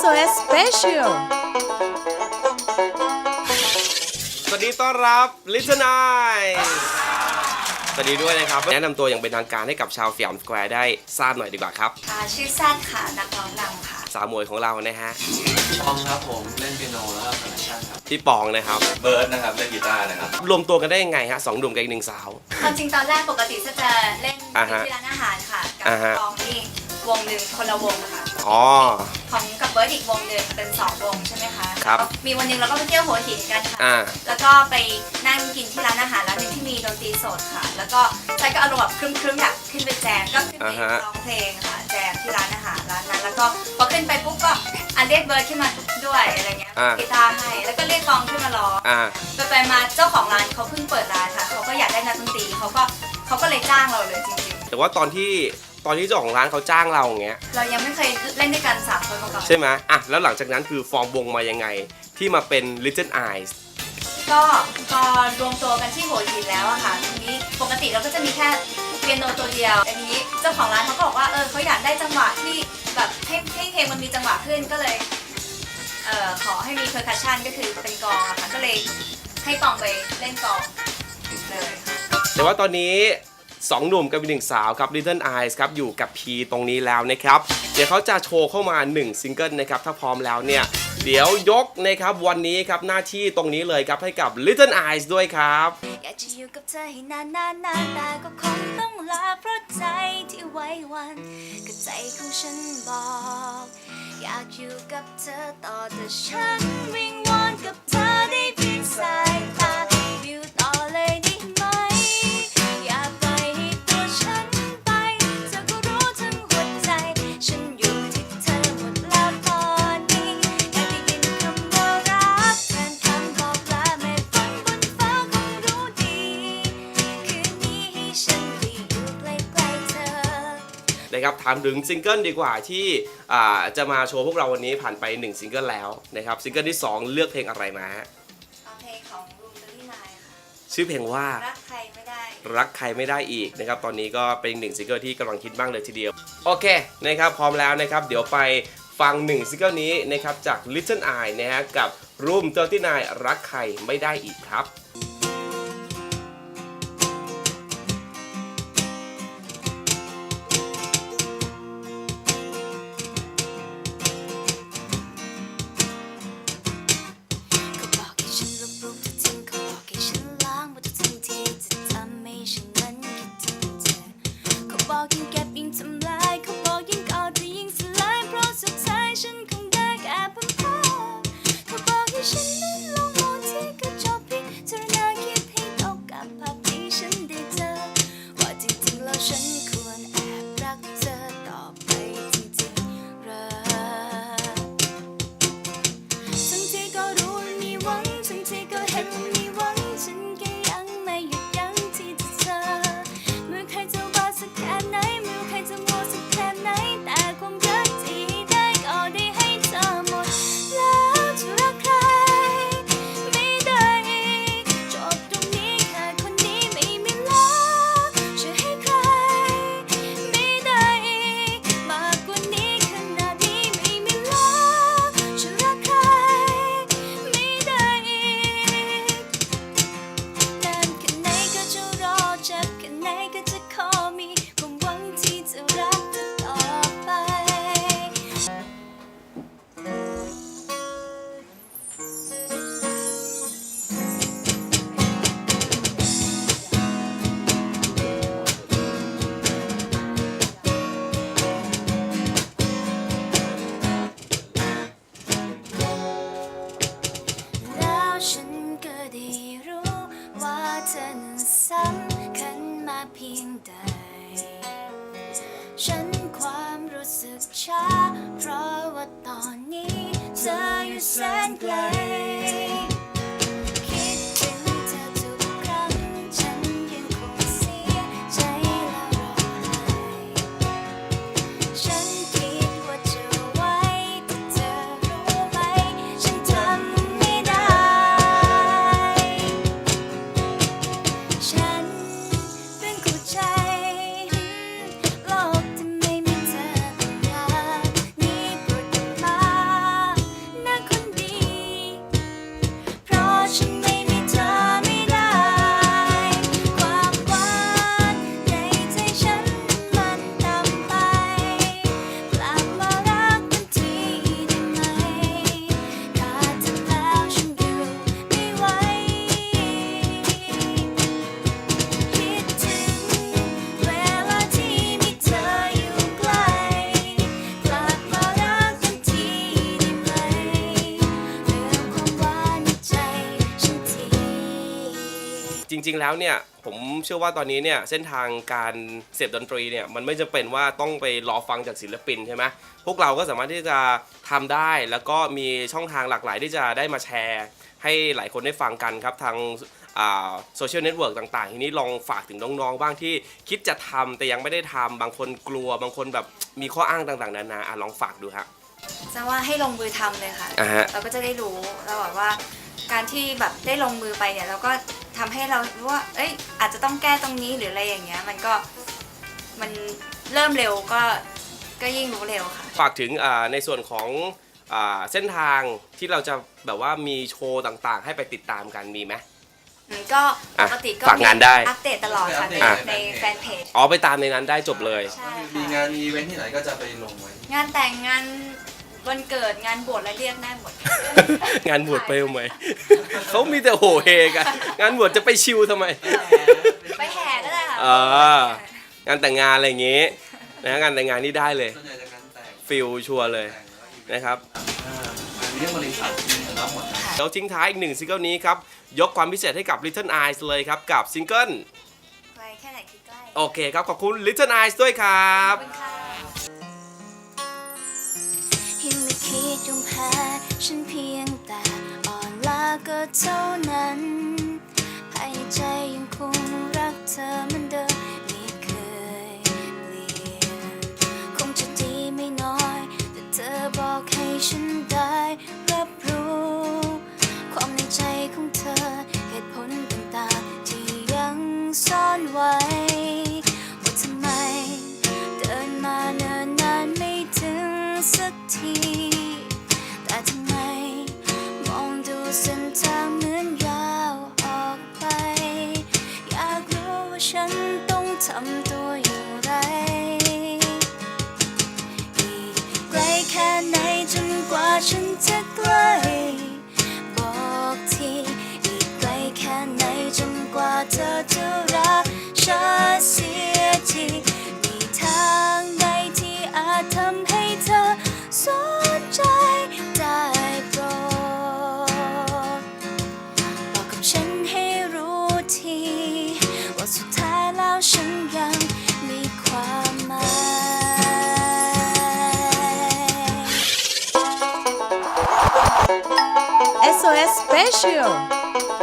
SOS Special สวัสดีต้อนรับลิทนายสวัสดีด้วยนะครับ แนะนำตัวอย่างเป็นทางการให้กับชาวสยามสแควร์ได้ทราบหน่อยดีกว่าครับค่ะชื่อแซดค่ะนักร้องนำค่ะ สาวมวยของเรานะฮะ ปองครับผมเล่นเปียโนแล้วก็เพลชั่นครับ พี่ปองนะครับ เบิร์ดนะครับเล่นกีตาร์นะครับ รวมตัวกันได้ยังไงฮะสองหนุ่มกับอีกหนึ่งสาว ความจริงตอนแรกปกติจะจะเล่นอ่าฮะที่ร้านอาหารค่ะ กับอ่าฮะ กองนี่วงหนึ่งคนละวงนะคะอ๋อ ของ กับเบิร์ดอีกวงหนึ่งเป็นสองวงใช่ไหมคะครับมีวันหนึ่งเราก็ไปเที่ยวหัวหินกันค่ะ อ่า แล้วก็ไปนั่งกินที่ร้านอาหารร้านหนึงที่มีดนตรีสดค่ะ แล้วก็ใช่ก็อารมณ์แบบครึ้มๆอยากขึ้นไปแจมก็ขึ้นไปอ่าฮะ ร้องเพลงค่ะแจมที่ร้านอาหารร้านนั้น แล้วก็พอขึ้นไปปุ๊บก็อันเรียกเบิร์ดขึ้นมาด้วยอะไรเงี้ยกีตาร์ให้แล้วก็เรียกกองขึ้นมาร้อง อ่า ไปไปมาเจ้าของร้านเขาเพิ่งเปิดร้านค่ะเขาก็อยากได้นักดนตรีเขาก็เขาก็เลยจ้างเราเลยจริงแต่ว่าตอนที่ ตอนที่เจ้าของร้านเขาจ้างเราอย่างเงี้ยๆเรายังไม่เคยเล่นด้วยกันสามคนมาก่อนใช่ไหมอะแล้วหลังจากนั้นคือฟอร์มวงมายังไง ที่มาเป็น Little Eyes ก็พอรวมตัวกันที่หัวหินแล้วอะค่ะทีนี้ปกติเราก็จะมีแค่เปียโนตัวเดียวแต่ทีนี้เจ้าของร้านเขาก็บอกว่าเออเขาอยากได้จังหวะที่แบบให้ให้เพลงมันมีจังหวะขึ้นก็เลยเอ่อขอให้มีเพอร์คัชชันก็คือเป็นกลองอะค่ะก็เลยให้กลองไปเล่นกลองเลยค่ะแต่ว่าตอนนี้ สองหนุ่มกับอีกหนึ่งสาวครับ Little Eyes ครับอยู่กับพีตรงนี้แล้วนะครับ เดี๋ยวเขาจะโชว์เข้ามา 1 ซิงเกิลนะครับ ถ้าพร้อมแล้วเนี่ย เดี๋ยวยกนะครับวันนี้ครับหน้าที่ตรงนี้เลยครับให้กับ Little Eyes ด้วยครับ อยากจะอยู่กับเธอให้นานนานนานแต่ก็คงต้องลาเพราะใจที่ไว้วันก็ใจของฉันบอก อยากอยู่กับเธอต่อแต่ฉันวิงวอน นะครับถามถึงซิงเกิลดีกว่าที่อ่าจะมาโชว์พวกเราวันนี้ผ่านไป 1 ซิงเกิลแล้วนะครับซิงเกิลที่ 2 เลือกเพลงอะไรมาฮะเอาเพลงของรูมเตอรี่นายค่ะชื่อเพลงว่ารักใครไม่ได้ รักใครไม่ได้อีกนะครับตอนนี้ก็เป็นอีกหนึ่งซิงเกิลที่กำลังคิดบ้างเลยทีเดียว โอเคนะครับพร้อมแล้วนะครับเดี๋ยวไปฟังหนึ่งซิงเกิลนี้นะครับจาก Little Eye นะฮะกับ Room 39 รักใครไม่ได้อีกครับ ริง ๆ แล้วเนี่ยผมเชื่อว่าตอนนี้เนี่ยเส้นทางการเสพดนตรีเนี่ยมันไม่จำเป็นว่าต้องไปรอฟังจากศิลปินใช่ไหมพวกเราก็สามารถที่จะทำได้แล้วก็มีช่องทางหลากหลายที่จะได้มาแชร์ ให้หลายคนได้ฟังกันครับทางโซเชียลเน็ตเวิร์กต่างๆ ทีนี้ลองฝากถึงน้อง ๆ บ้างที่คิดจะทำแต่ยังไม่ได้ทำบางคนกลัวบางคนแบบมีข้ออ้างต่างๆนานาอะลองฝากดูฮะจะว่าให้ลงมือทำเลยค่ะอ่าฮะเราก็จะได้รู้แล้วแบบว่าการที่แบบได้ลงมือไปเนี่ยเราก็ ทำให้เรารู้ว่า เอ้ย อาจจะต้องแก้ตรงนี้หรืออะไรอย่างเงี้ย มันก็มันเริ่มเร็วก็ก็ยิ่งรู้เร็วค่ะ ฝากถึงอ่าในส่วนของอ่าเส้นทางที่เราจะแบบว่ามีโชว์ต่างๆ ให้ไปติดตามกันมีไหม อืมก็อะปกติก็ฝากงานได้ อัปเดตตลอดค่ะในอะ ในแฟนเพจ อ๋อไปตามในนั้นได้จบเลย ใช่ มีค่ะงานมีอีเวนท์ที่ไหนก็จะไปลงไว้ งานแต่งงาน วันเกิดงานบวชอะไรเรียกได้หมด งานบวชไปทำไม เขามีแต่โหเฮกัน งานบวชจะไปชิวทำไม ไปแห่ก็ได้ค่ะอ่างานแต่งงานอะไรอย่างงี้นะงานแต่งงานนี่ได้เลยส่วนใหญ่จะงานแต่งฟิลชัวร์เลยแต่งแล้วอีเวนต์นะครับ อ่างานเรื่องบริษัทมีรับหมดนะแล้วทิ้งท้ายอีกหนึ่งซิงเกิลนี้ครับ ยกความพิเศษให้กับ Little Eyes เลยครับ กับซิงเกิลไกลแค่ไหนคือใกล้โอเคครับ ขอบคุณ Little Eyes ด้วยครับขอบคุณค่ะ คิดยอมแพ้ฉันเพียงแต่อ่อนล้าก็เท่านั้นภายในใจยังคงรักเธอเหมือนเดิมไม่เคยเปลี่ยน คงจะดีไม่น้อย แต่เธอบอกให้ฉัน ฉันต้องทำตัวอย่างไร อีกไกลแค่ไหนจนกว่าฉันจะใกล้บอกที อีกไกลแค่ไหนจนกว่าเธอจะ Special